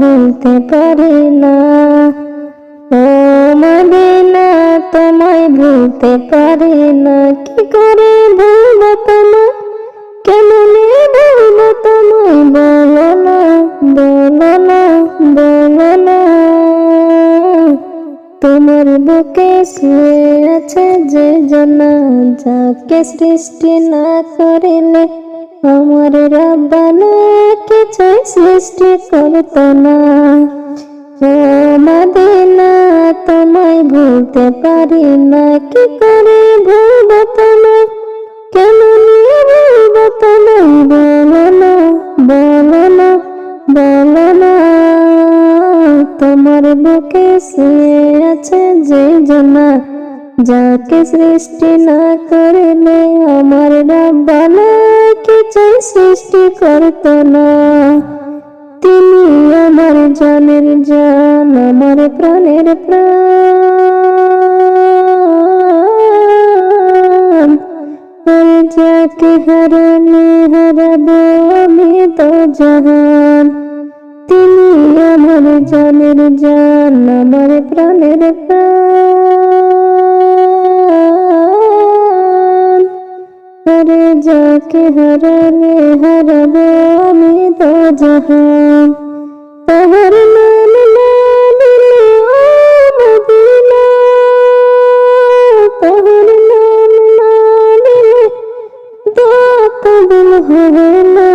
ভুলতে পারি না। ও মদিনা, তোমায় ভুলতে পারি না। কি করে ভুলব তোমায়? কেমনে ভুলব তোমায়? বলো না বলো না বলো না। তোমার বুকে শুয়ে আছে যে জনা যাকে সৃষ্টি না করিলে আমার রাব্বানা কিছুই সৃষ্টি করতো না। মদিনা, তোমায় ভুলতে পারি না। কি করে ভুলব তোমায় কেমন ভুলব তোমায় বলো না বলো না বলো না। তোমার বুকে শুয়ে আছে যে জনা। যাকে সৃষ্টি না করলে আমার রাব্বানা কিছুই সৃষ্টি করত না। তিনি আমার জানের জান, আমার প্রাণের প্রাণ। যাকে হারালে হারাবো আমি তো জাহান। তিনি আমার জানের জান, আমার প্রাণের প্রাণ। যাকে হারালে হারাবো আমি তো জাহান তাহার নাম না মদিনা তাহার নাম না দোয়া কবুল হবে না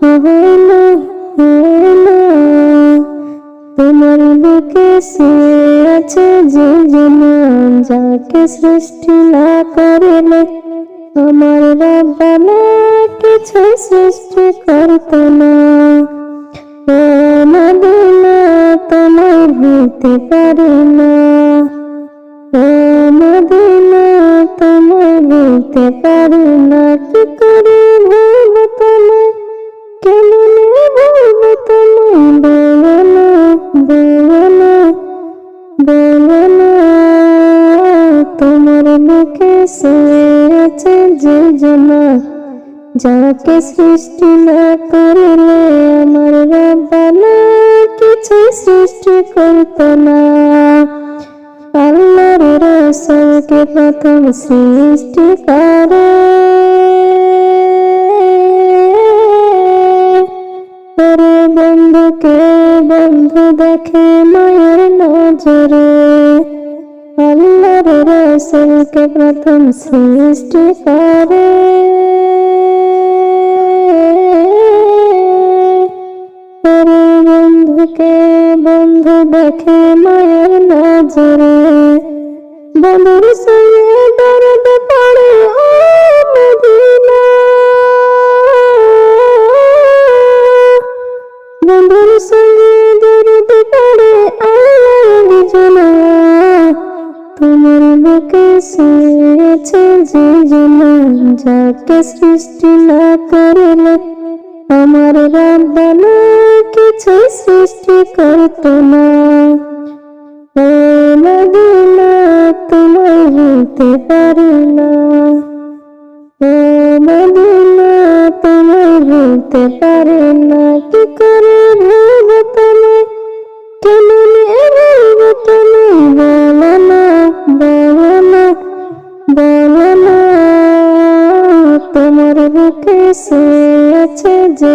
হবে না হবে না তোমার বুকে শুয়ে আছে যে জমান যাকে সৃষ্টি না করিলে আমার রাব্বানা কিছু সৃষ্টি করতো না। ও মদিনা তোমায় ভুলতে পারি না। ও মদিনা তোমায় ভুলতে পারি না। কি করে ভুলব তোমায় কেমনে ভুলব তোমায় বলো না বলো না, বলো শুয়ে আছে যে জনা যাকে সৃষ্টি না করলে আমার রাব্বানা কিছু সৃষ্টি করতো না। আল্লাহর রসুলকে প্রথম সৃষ্টি করে। বন্ধুকে বন্ধু দেখে মায়ের নজরে রসুলকে প্রথম সৃষ্টি করে। বন্ধুকে, বন্ধু দেখে মায়ের নজরে, বন্ধুর সঙ্গে দরদ পড়ে ও মদিনা শুয়েছে যে যাকে সৃষ্টি না করলে, আমার রাব্বানা কিছু সৃষ্টি করতো না। মদিনা পারি না। মদিনা ভুলতে পারি না। বুকে শুয়ে আছে যে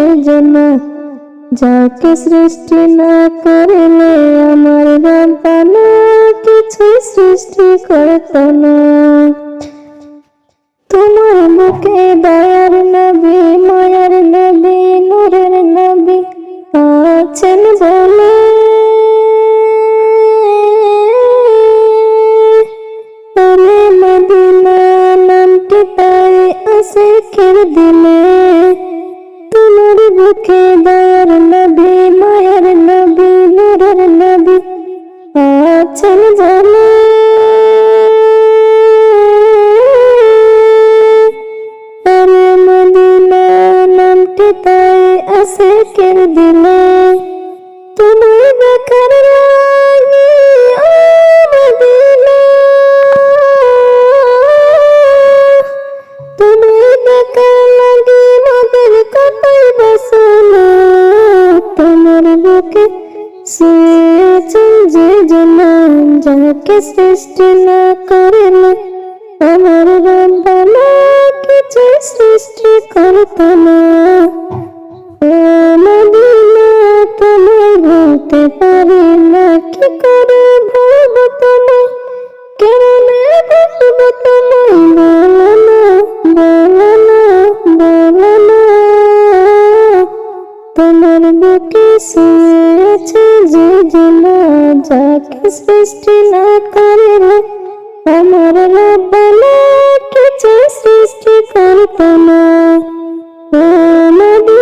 যাকে সৃষ্টি না করলে আমার রাব্বানা কিছু সৃষ্টি করতো না। তোমার বুকে দয়ার নবী, মায়ার নবী, নূরের নবী আছেন বলে বুকে দয়ার সিয়াচন যে জানান যাকে সৃষ্টি না করেন আমার রব্বানা কিছু সৃষ্টি করত না মদিনা তোমায় বলতে পারি না, কি করে ভুলব তোমায়? কেন বলব তোমায়? বলো না বলো না বলো না। তোমার বুকে সিয়া যাকে সৃষ্টি না করিলে আমার রব্বানা কিছু সৃষ্টি করত না ও মদিনা তোমার